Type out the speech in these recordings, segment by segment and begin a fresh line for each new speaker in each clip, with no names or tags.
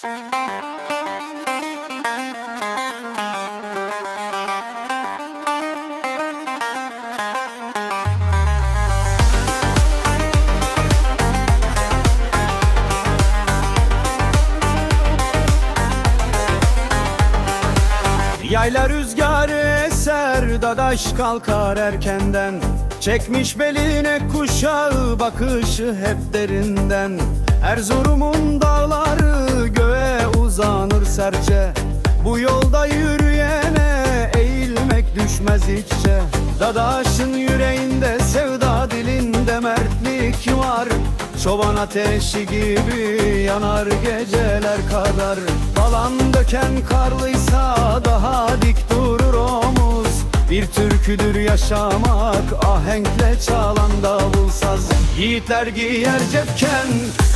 Yayla rüzgarı eser Dadaş kalkar erkenden. Çekmiş beline kuşağı Bakışı hep derinden. Erzurum'un dağları uzanır serçe. Bu yolda yürüyene Eğilmek düşmez hiççe. Dadaş'ın yüreğinde Sevda dilinde mertlik var. Çoban ateşi gibi yanar geceler kadar. Falan döken karlıysa daha dik durur omuz. Bir türküdür yaşamak ahenkle çalan davul saz Yiğitler giyer cepken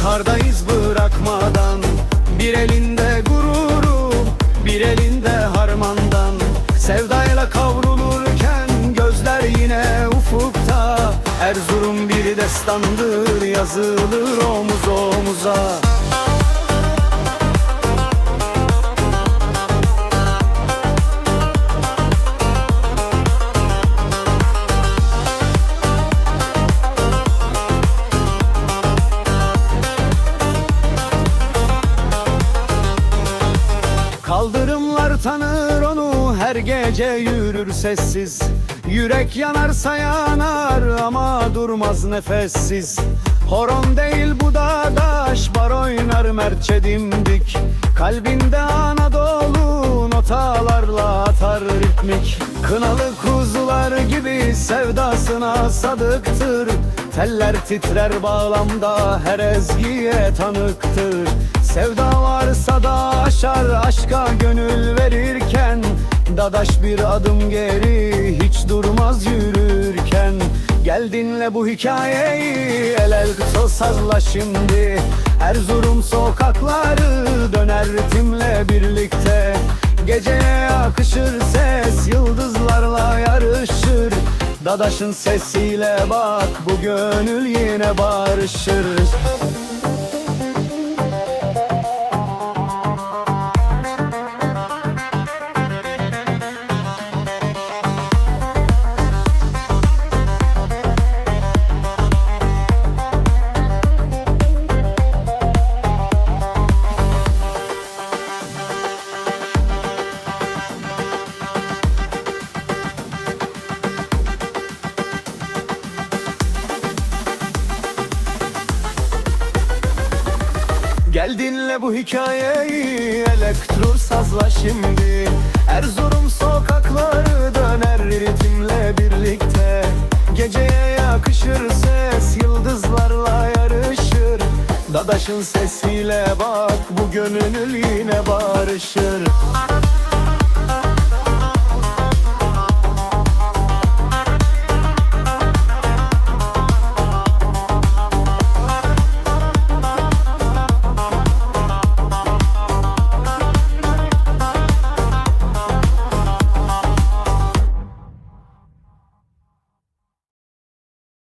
kardayız bırakmadan Erzurum bir destandır yazılır omuz omuza. Kaldırımlar tanır onu her gece yürür sessiz. Yürek yanarsa yanar ama durmaz nefessiz. Horon değil bu dadaş bar oynar mertçe dimdik. Kalbinde Anadolu notalarla atar ritmik. Kınalı kuzular gibi sevdasına sadıktır. Teller titrer bağlamda her ezgiye tanıktır. Sevda varsa da aşar aşka gönül Dadaş bir adım geri hiç durmaz yürürken. Gel dinle bu hikayeyi el el kısa sazla şimdi. Erzurum sokakları döner ritimle birlikte. Geceye yakışır ses yıldızlarla yarışır. Dadaşın sesiyle bak bu gönül yine barışır Gel dinle bu hikayeyi Elektro sazla şimdi. Erzurum sokakları döner ritimle birlikte. Geceye yakışır ses Yıldızlarla yarışır. Dadaşın sesiyle bak Bu gönül yine barışır